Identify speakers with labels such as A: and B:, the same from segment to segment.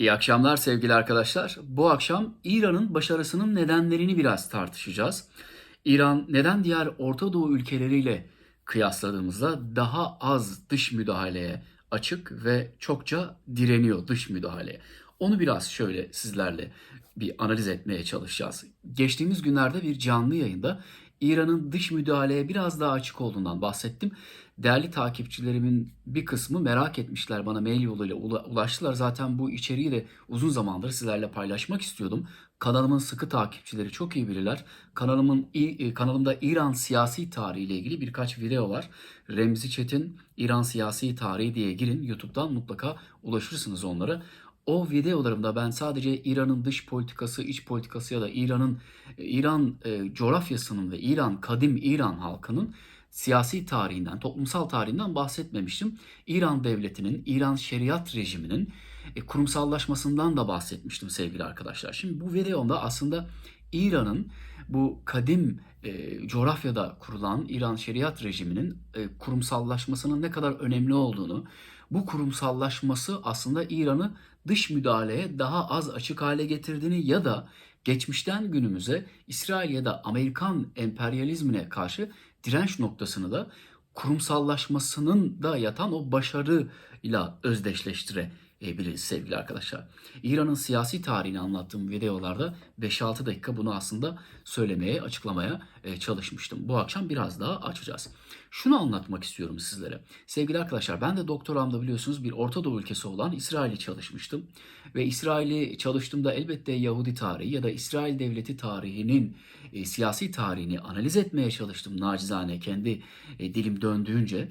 A: İyi akşamlar sevgili arkadaşlar. Bu akşam İran'ın başarısının nedenlerini biraz tartışacağız. İran neden diğer Orta Doğu ülkeleriyle kıyasladığımızda daha az dış müdahaleye açık ve çokça direniyor dış müdahaleye. Onu biraz şöyle sizlerle bir analiz etmeye çalışacağız. Geçtiğimiz günlerde bir canlı yayında İran'ın dış müdahaleye biraz daha açık olduğundan bahsettim. Değerli takipçilerimin bir kısmı merak etmişler bana mail yoluyla ula- ulaştılar. Zaten bu içeriği de uzun zamandır sizlerle paylaşmak istiyordum. Kanalımın sıkı takipçileri çok iyi bilirler. Kanalımın İ- kanalımda İran siyasi tarihi ile ilgili birkaç video var. Remzi Çetin İran siyasi tarihi diye girin YouTube'dan mutlaka ulaşırsınız onlara. O videolarımda ben sadece İran'ın dış politikası, iç politikası ya da İran'ın İran e, coğrafyasının ve İran kadim İran halkının siyasi tarihinden, toplumsal tarihinden bahsetmemiştim. İran devletinin, İran şeriat rejiminin e, kurumsallaşmasından da bahsetmiştim sevgili arkadaşlar. Şimdi bu videomda aslında İran'ın bu kadim e, coğrafyada kurulan İran şeriat rejiminin e, kurumsallaşmasının ne kadar önemli olduğunu, bu kurumsallaşması aslında İran'ı dış müdahaleye daha az açık hale getirdiğini ya da geçmişten günümüze İsrail ya da Amerikan emperyalizmine karşı direnç noktasını da kurumsallaşmasının da yatan o başarıyla özdeşleştirebiliriz sevgili arkadaşlar. İran'ın siyasi tarihini anlattığım videolarda 5-6 dakika bunu aslında söylemeye, açıklamaya çalışmıştım. Bu akşam biraz daha açacağız. Şunu anlatmak istiyorum sizlere. Sevgili arkadaşlar ben de doktoramda biliyorsunuz bir Orta Doğu ülkesi olan İsrail'i çalışmıştım. Ve İsrail'i çalıştığımda elbette Yahudi tarihi ya da İsrail devleti tarihinin e, siyasi tarihini analiz etmeye çalıştım nacizane kendi e, dilim döndüğünce.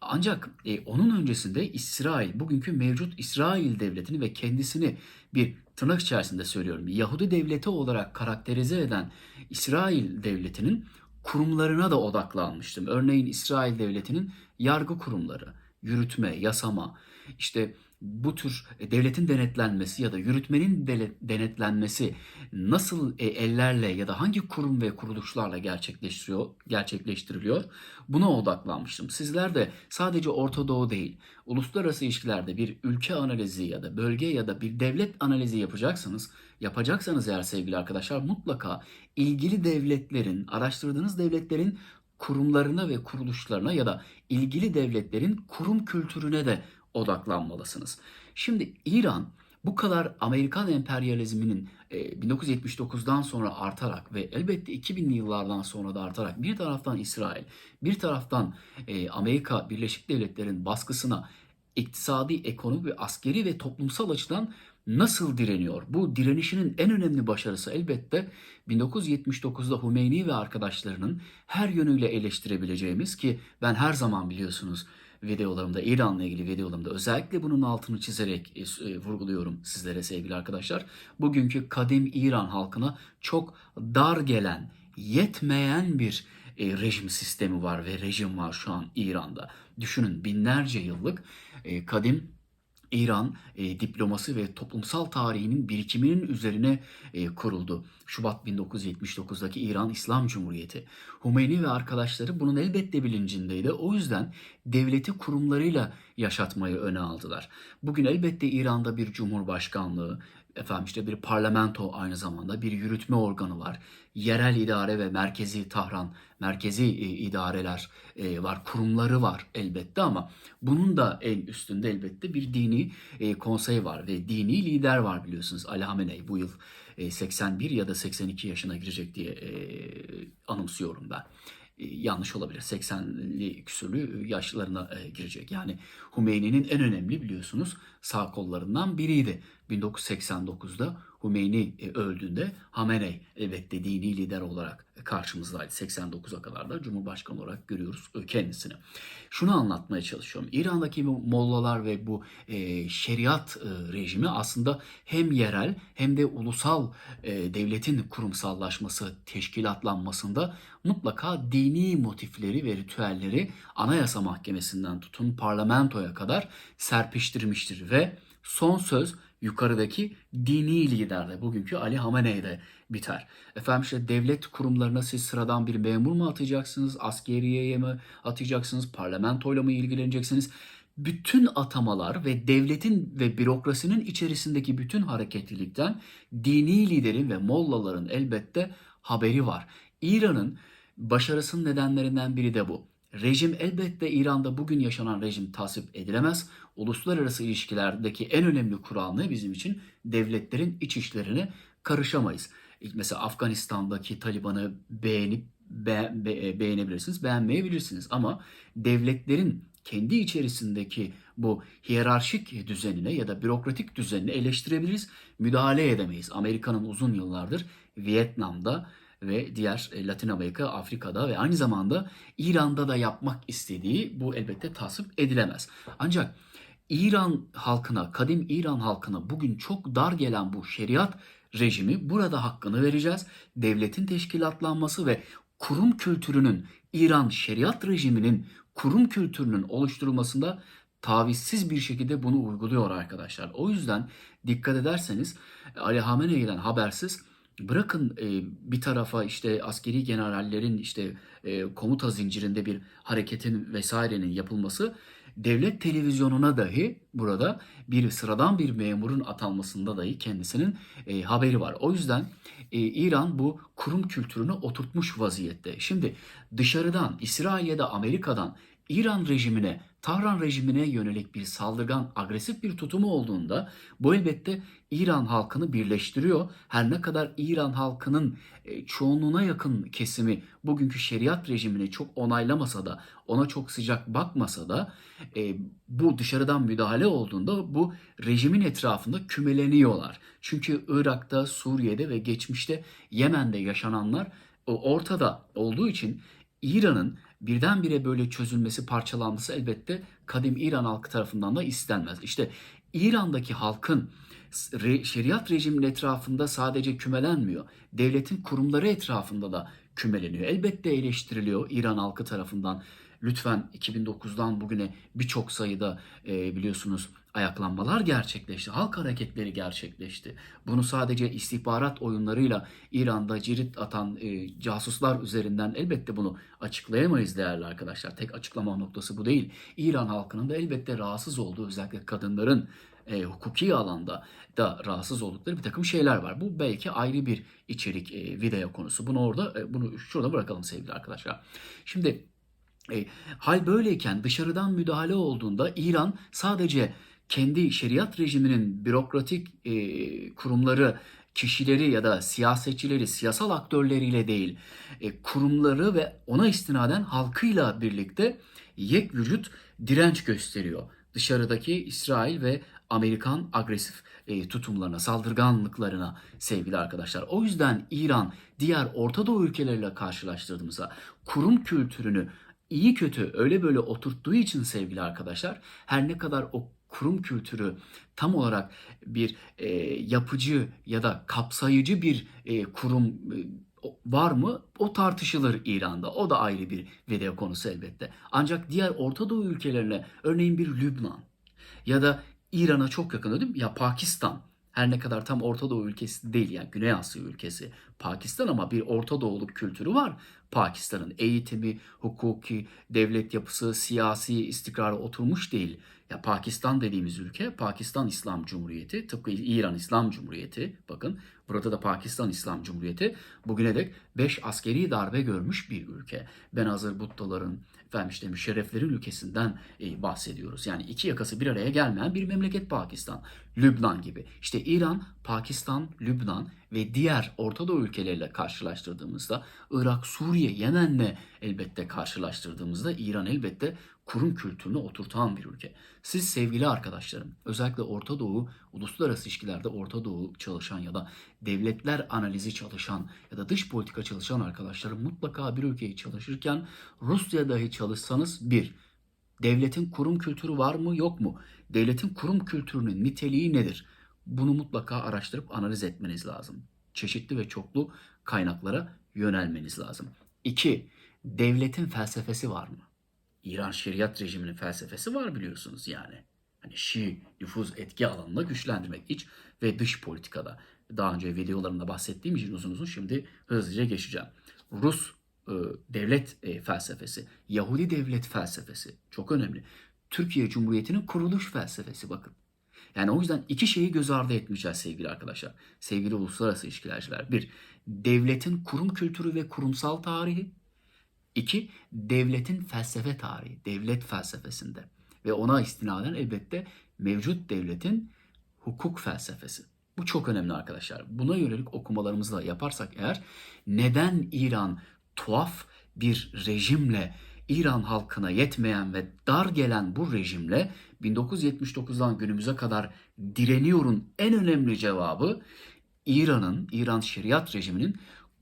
A: Ancak e, onun öncesinde İsrail, bugünkü mevcut İsrail devletini ve kendisini bir tırnak içerisinde söylüyorum Yahudi devleti olarak karakterize eden İsrail devletinin kurumlarına da odaklanmıştım. Örneğin İsrail devletinin yargı kurumları, yürütme, yasama, işte bu tür e, devletin denetlenmesi ya da yürütmenin denetlenmesi nasıl e, ellerle ya da hangi kurum ve kuruluşlarla gerçekleştiriyor, gerçekleştiriliyor buna odaklanmıştım. Sizler de sadece Orta Doğu değil, uluslararası ilişkilerde bir ülke analizi ya da bölge ya da bir devlet analizi yapacaksınız. Yapacaksanız eğer sevgili arkadaşlar mutlaka ilgili devletlerin, araştırdığınız devletlerin kurumlarına ve kuruluşlarına ya da ilgili devletlerin kurum kültürüne de odaklanmalısınız. Şimdi İran bu kadar Amerikan emperyalizminin e, 1979'dan sonra artarak ve elbette 2000'li yıllardan sonra da artarak bir taraftan İsrail, bir taraftan e, Amerika Birleşik Devletleri'nin baskısına iktisadi, ekonomik ve askeri ve toplumsal açıdan nasıl direniyor? Bu direnişinin en önemli başarısı elbette 1979'da Hümeyni ve arkadaşlarının her yönüyle eleştirebileceğimiz ki ben her zaman biliyorsunuz videolarımda İran'la ilgili videolarımda özellikle bunun altını çizerek e, e, vurguluyorum sizlere sevgili arkadaşlar. Bugünkü kadim İran halkına çok dar gelen, yetmeyen bir e, rejim sistemi var ve rejim var şu an İran'da. Düşünün binlerce yıllık kadim İran e, diploması ve toplumsal tarihinin birikiminin üzerine e, kuruldu. Şubat 1979'daki İran İslam Cumhuriyeti. Hümeyni ve arkadaşları bunun elbette bilincindeydi. O yüzden devleti kurumlarıyla yaşatmayı öne aldılar. Bugün elbette İran'da bir cumhurbaşkanlığı, efendim işte bir parlamento aynı zamanda bir yürütme organı var. Yerel idare ve merkezi Tahran, merkezi e, idareler e, var, kurumları var elbette ama bunun da en üstünde elbette bir dini e, konsey var ve dini lider var biliyorsunuz. Ali Hamenei bu yıl e, 81 ya da 82 yaşına girecek diye anımsıyorum ben. Yanlış olabilir. 80'li küsürlü yaşlarına girecek. Yani Hümeyni'nin en önemli biliyorsunuz sağ kollarından biriydi. 1989'da Hümeyni e, öldüğünde Hamenei elbette dini lider olarak karşımızdaydı. 89'a kadar da Cumhurbaşkanı olarak görüyoruz e, kendisini. Şunu anlatmaya çalışıyorum. İran'daki bu mollalar ve bu e, şeriat e, rejimi aslında hem yerel hem de ulusal e, devletin kurumsallaşması, teşkilatlanmasında mutlaka dini motifleri ve ritüelleri Anayasa Mahkemesi'nden tutun parlamentoya kadar serpiştirmiştir ve son söz yukarıdaki dini liderde bugünkü Ali Hamenei'de biter. Efendim işte devlet kurumlarına siz sıradan bir memur mu atacaksınız, askeriyeye mi atacaksınız, parlamentoyla mı ilgileneceksiniz? bütün atamalar ve devletin ve bürokrasinin içerisindeki bütün hareketlilikten dini liderin ve mollaların elbette haberi var. İran'ın başarısının nedenlerinden biri de bu. Rejim elbette İran'da bugün yaşanan rejim tasvip edilemez. Uluslararası ilişkilerdeki en önemli kural bizim için? Devletlerin iç işlerine karışamayız. Mesela Afganistan'daki Taliban'ı beğenip be, be, beğenebilirsiniz, beğenmeyebilirsiniz ama devletlerin kendi içerisindeki bu hiyerarşik düzenine ya da bürokratik düzenini eleştirebiliriz, müdahale edemeyiz. Amerika'nın uzun yıllardır Vietnam'da ve diğer e, Latin Amerika, Afrika'da ve aynı zamanda İran'da da yapmak istediği bu elbette tasvip edilemez. Ancak İran halkına, kadim İran halkına bugün çok dar gelen bu şeriat rejimi burada hakkını vereceğiz. Devletin teşkilatlanması ve kurum kültürünün İran şeriat rejiminin kurum kültürünün oluşturulmasında tavizsiz bir şekilde bunu uyguluyor arkadaşlar. O yüzden dikkat ederseniz Ali Hamene'den habersiz bırakın e, bir tarafa işte askeri generallerin işte e, komuta zincirinde bir hareketin vesairenin yapılması devlet televizyonuna dahi burada bir sıradan bir memurun atanmasında dahi kendisinin e, haberi var. O yüzden e, İran bu kurum kültürünü oturtmuş vaziyette. Şimdi dışarıdan İsrail ya da Amerika'dan İran rejimine, Tahran rejimine yönelik bir saldırgan, agresif bir tutumu olduğunda bu elbette İran halkını birleştiriyor. Her ne kadar İran halkının e, çoğunluğuna yakın kesimi bugünkü şeriat rejimini çok onaylamasa da, ona çok sıcak bakmasa da e, bu dışarıdan müdahale olduğunda bu rejimin etrafında kümeleniyorlar. Çünkü Irak'ta, Suriye'de ve geçmişte Yemen'de yaşananlar ortada olduğu için İran'ın birdenbire böyle çözülmesi, parçalanması elbette kadim İran halkı tarafından da istenmez. İşte İran'daki halkın şeriat rejiminin etrafında sadece kümelenmiyor. Devletin kurumları etrafında da kümeleniyor. Elbette eleştiriliyor İran halkı tarafından. Lütfen 2009'dan bugüne birçok sayıda e, biliyorsunuz ayaklanmalar gerçekleşti. Halk hareketleri gerçekleşti. Bunu sadece istihbarat oyunlarıyla İran'da cirit atan e, casuslar üzerinden elbette bunu açıklayamayız değerli arkadaşlar. Tek açıklama noktası bu değil. İran halkının da elbette rahatsız olduğu özellikle kadınların e, hukuki alanda da rahatsız oldukları bir takım şeyler var. Bu belki ayrı bir içerik e, video konusu. Bunu orada e, bunu şurada bırakalım sevgili arkadaşlar. Şimdi e, hal böyleyken dışarıdan müdahale olduğunda İran sadece kendi şeriat rejiminin bürokratik e, kurumları, kişileri ya da siyasetçileri, siyasal aktörleriyle değil, e, kurumları ve ona istinaden halkıyla birlikte yek vücut direnç gösteriyor. Dışarıdaki İsrail ve Amerikan agresif e, tutumlarına, saldırganlıklarına sevgili arkadaşlar. O yüzden İran diğer Orta Doğu ülkeleriyle karşılaştırdığımızda kurum kültürünü iyi kötü öyle böyle oturttuğu için sevgili arkadaşlar her ne kadar o kurum kültürü tam olarak bir e, yapıcı ya da kapsayıcı bir e, kurum e, var mı? O tartışılır İran'da. O da ayrı bir video konusu elbette. Ancak diğer Orta Doğu ülkelerine örneğin bir Lübnan ya da İran'a çok yakın değil mi? Ya Pakistan her ne kadar tam Orta Doğu ülkesi değil yani Güney Asya ülkesi Pakistan ama bir Orta Doğuluk kültürü var. Pakistan'ın eğitimi, hukuki, devlet yapısı, siyasi istikrarı oturmuş değil. Ya Pakistan dediğimiz ülke Pakistan İslam Cumhuriyeti, tıpkı İran İslam Cumhuriyeti. Bakın burada da Pakistan İslam Cumhuriyeti bugüne dek 5 askeri darbe görmüş bir ülke. Benazır Bhutto'ların, efendim işte müşerreflerin ülkesinden e, bahsediyoruz. Yani iki yakası bir araya gelmeyen bir memleket Pakistan. Lübnan gibi. İşte İran, Pakistan, Lübnan ve diğer Orta Doğu ülkeleriyle karşılaştırdığımızda Irak, Suriye, Yemen'le elbette karşılaştırdığımızda İran elbette kurum kültürünü oturtan bir ülke. Siz sevgili arkadaşlarım, özellikle Orta Doğu, uluslararası ilişkilerde Orta Doğu çalışan ya da devletler analizi çalışan ya da dış politika çalışan arkadaşlarım mutlaka bir ülkeyi çalışırken Rusya dahi çalışsanız bir, devletin kurum kültürü var mı yok mu? Devletin kurum kültürünün niteliği nedir? Bunu mutlaka araştırıp analiz etmeniz lazım. Çeşitli ve çoklu kaynaklara yönelmeniz lazım. İki, devletin felsefesi var mı? İran şeriat rejiminin felsefesi var biliyorsunuz yani. Hani Şii nüfuz etki alanını güçlendirmek iç ve dış politikada. Daha önce videolarımda bahsettiğim için uzun uzun şimdi hızlıca geçeceğim. Rus e, devlet e, felsefesi, Yahudi devlet felsefesi çok önemli. Türkiye Cumhuriyeti'nin kuruluş felsefesi bakın. Yani o yüzden iki şeyi göz ardı etmeyeceğiz sevgili arkadaşlar. Sevgili uluslararası ilişkilerciler. Bir, devletin kurum kültürü ve kurumsal tarihi. İki, devletin felsefe tarihi, devlet felsefesinde. Ve ona istinaden elbette mevcut devletin hukuk felsefesi. Bu çok önemli arkadaşlar. Buna yönelik okumalarımızı da yaparsak eğer neden İran tuhaf bir rejimle İran halkına yetmeyen ve dar gelen bu rejimle 1979'dan günümüze kadar direniyorun en önemli cevabı İran'ın, İran şeriat rejiminin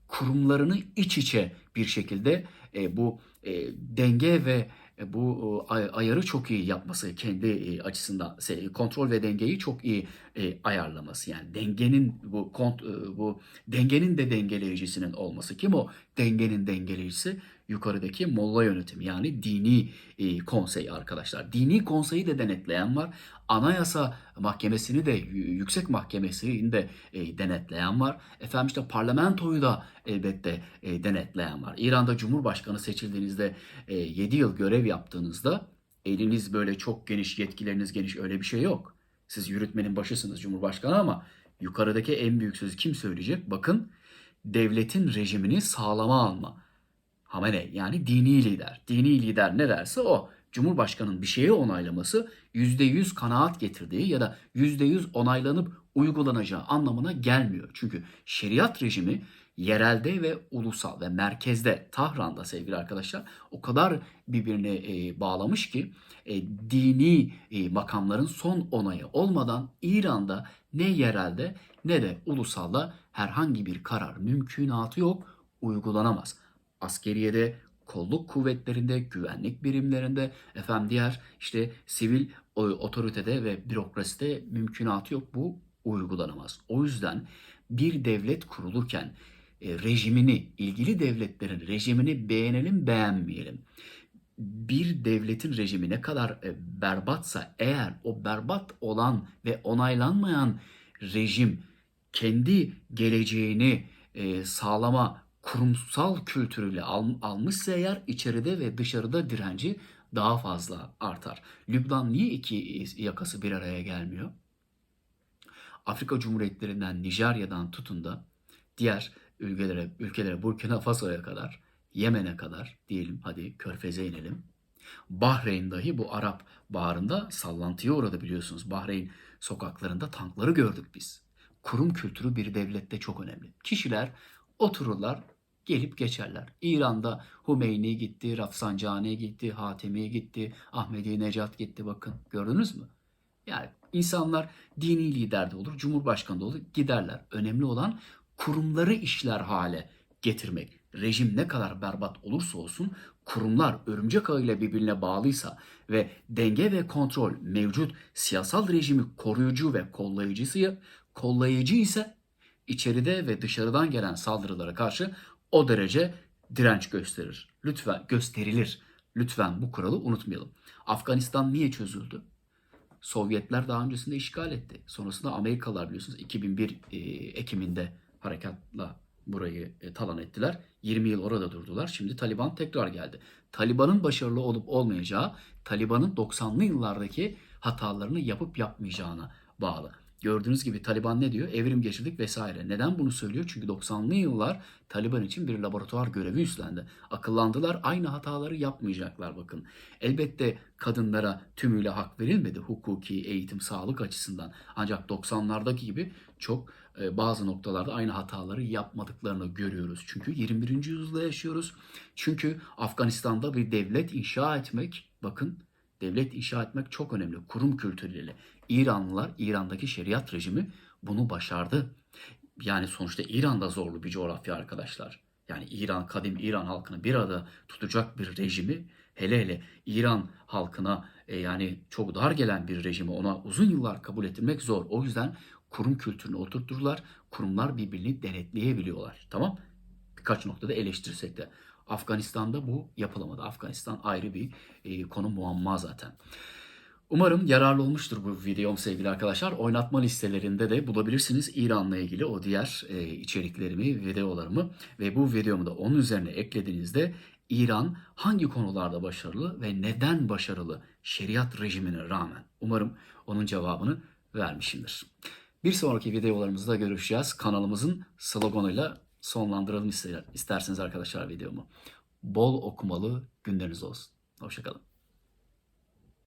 A: kurumlarını iç içe bir şekilde e, bu e, denge ve e, bu ay- ayarı çok iyi yapması kendi e, açısından kontrol ve dengeyi çok iyi e, ayarlaması. Yani dengenin bu kont bu dengenin de dengeleyicisinin olması. Kim o? Dengenin dengeleyicisi yukarıdaki molla yönetimi yani dini e, konsey arkadaşlar dini konseyi de denetleyen var anayasa mahkemesini de yüksek mahkemesini de e, denetleyen var efendim işte parlamentoyu da elbette e, denetleyen var İran'da cumhurbaşkanı seçildiğinizde e, 7 yıl görev yaptığınızda eliniz böyle çok geniş, yetkileriniz geniş öyle bir şey yok. Siz yürütmenin başısınız Cumhurbaşkanı ama yukarıdaki en büyük sözü kim söyleyecek? Bakın devletin rejimini sağlama alma. Hamenei yani dini lider. Dini lider ne derse o. Cumhurbaşkanının bir şeyi onaylaması %100 kanaat getirdiği ya da %100 onaylanıp uygulanacağı anlamına gelmiyor. Çünkü şeriat rejimi yerelde ve ulusal ve merkezde Tahran'da sevgili arkadaşlar o kadar birbirine e, bağlamış ki e, dini e, makamların son onayı olmadan İran'da ne yerelde ne de ulusalda herhangi bir karar mümkünatı yok, uygulanamaz. Askeriyede, kolluk kuvvetlerinde, güvenlik birimlerinde, efendim diğer işte sivil otoritede ve bürokraside mümkünatı yok. Bu uygulanamaz. O yüzden bir devlet kurulurken e, rejimini, ilgili devletlerin rejimini beğenelim beğenmeyelim. Bir devletin rejimi ne kadar e, berbatsa eğer o berbat olan ve onaylanmayan rejim kendi geleceğini e, sağlama kurumsal kültürüyle al- almışsa eğer içeride ve dışarıda direnci daha fazla artar. Lübnan niye iki yakası bir araya gelmiyor? Afrika Cumhuriyetlerinden Nijerya'dan tutun da diğer ülkelere, ülkelere Burkina Faso'ya kadar, Yemen'e kadar diyelim hadi Körfez'e inelim. Bahreyn dahi bu Arap Baharı'nda sallantıya uğradı biliyorsunuz. Bahreyn sokaklarında tankları gördük biz. Kurum kültürü bir devlette çok önemli. Kişiler otururlar, gelip geçerler. İran'da Hümeyni gitti, Rafsanjani gitti, Hatemi gitti, Ahmedi Necat gitti bakın. Gördünüz mü? Yani insanlar dini lider de olur, cumhurbaşkanı da olur, giderler. Önemli olan kurumları işler hale getirmek. Rejim ne kadar berbat olursa olsun kurumlar örümcek ağıyla birbirine bağlıysa ve denge ve kontrol mevcut siyasal rejimi koruyucu ve kollayıcısı kollayıcı ise içeride ve dışarıdan gelen saldırılara karşı o derece direnç gösterir. Lütfen gösterilir. Lütfen bu kuralı unutmayalım. Afganistan niye çözüldü? Sovyetler daha öncesinde işgal etti. Sonrasında Amerikalılar biliyorsunuz 2001 e, Ekim'inde harekatla burayı e, talan ettiler. 20 yıl orada durdular. Şimdi Taliban tekrar geldi. Taliban'ın başarılı olup olmayacağı Taliban'ın 90'lı yıllardaki hatalarını yapıp yapmayacağına bağlı. Gördüğünüz gibi Taliban ne diyor? Evrim geçirdik vesaire. Neden bunu söylüyor? Çünkü 90'lı yıllar Taliban için bir laboratuvar görevi üstlendi. Akıllandılar aynı hataları yapmayacaklar bakın. Elbette kadınlara tümüyle hak verilmedi hukuki, eğitim, sağlık açısından. Ancak 90'lardaki gibi çok e, bazı noktalarda aynı hataları yapmadıklarını görüyoruz. Çünkü 21. yüzyılda yaşıyoruz. Çünkü Afganistan'da bir devlet inşa etmek, bakın devlet inşa etmek çok önemli. Kurum kültürüyle. İranlılar, İran'daki şeriat rejimi bunu başardı. Yani sonuçta İran'da zorlu bir coğrafya arkadaşlar. Yani İran, kadim İran halkını bir arada tutacak bir rejimi hele hele İran halkına e, yani çok dar gelen bir rejimi ona uzun yıllar kabul ettirmek zor. O yüzden kurum kültürünü oturturlar. Kurumlar birbirini denetleyebiliyorlar. Tamam? Birkaç noktada eleştirsek de. Afganistan'da bu yapılamadı. Afganistan ayrı bir e, konu muamma zaten. Umarım yararlı olmuştur bu videom sevgili arkadaşlar. Oynatma listelerinde de bulabilirsiniz İran'la ilgili o diğer e, içeriklerimi, videolarımı ve bu videomu da onun üzerine eklediğinizde İran hangi konularda başarılı ve neden başarılı şeriat rejimine rağmen? Umarım onun cevabını vermişimdir. Bir sonraki videolarımızda görüşeceğiz. Kanalımızın sloganıyla sonlandıralım isterseniz arkadaşlar videomu. Bol okumalı günleriniz olsun. Hoşçakalın.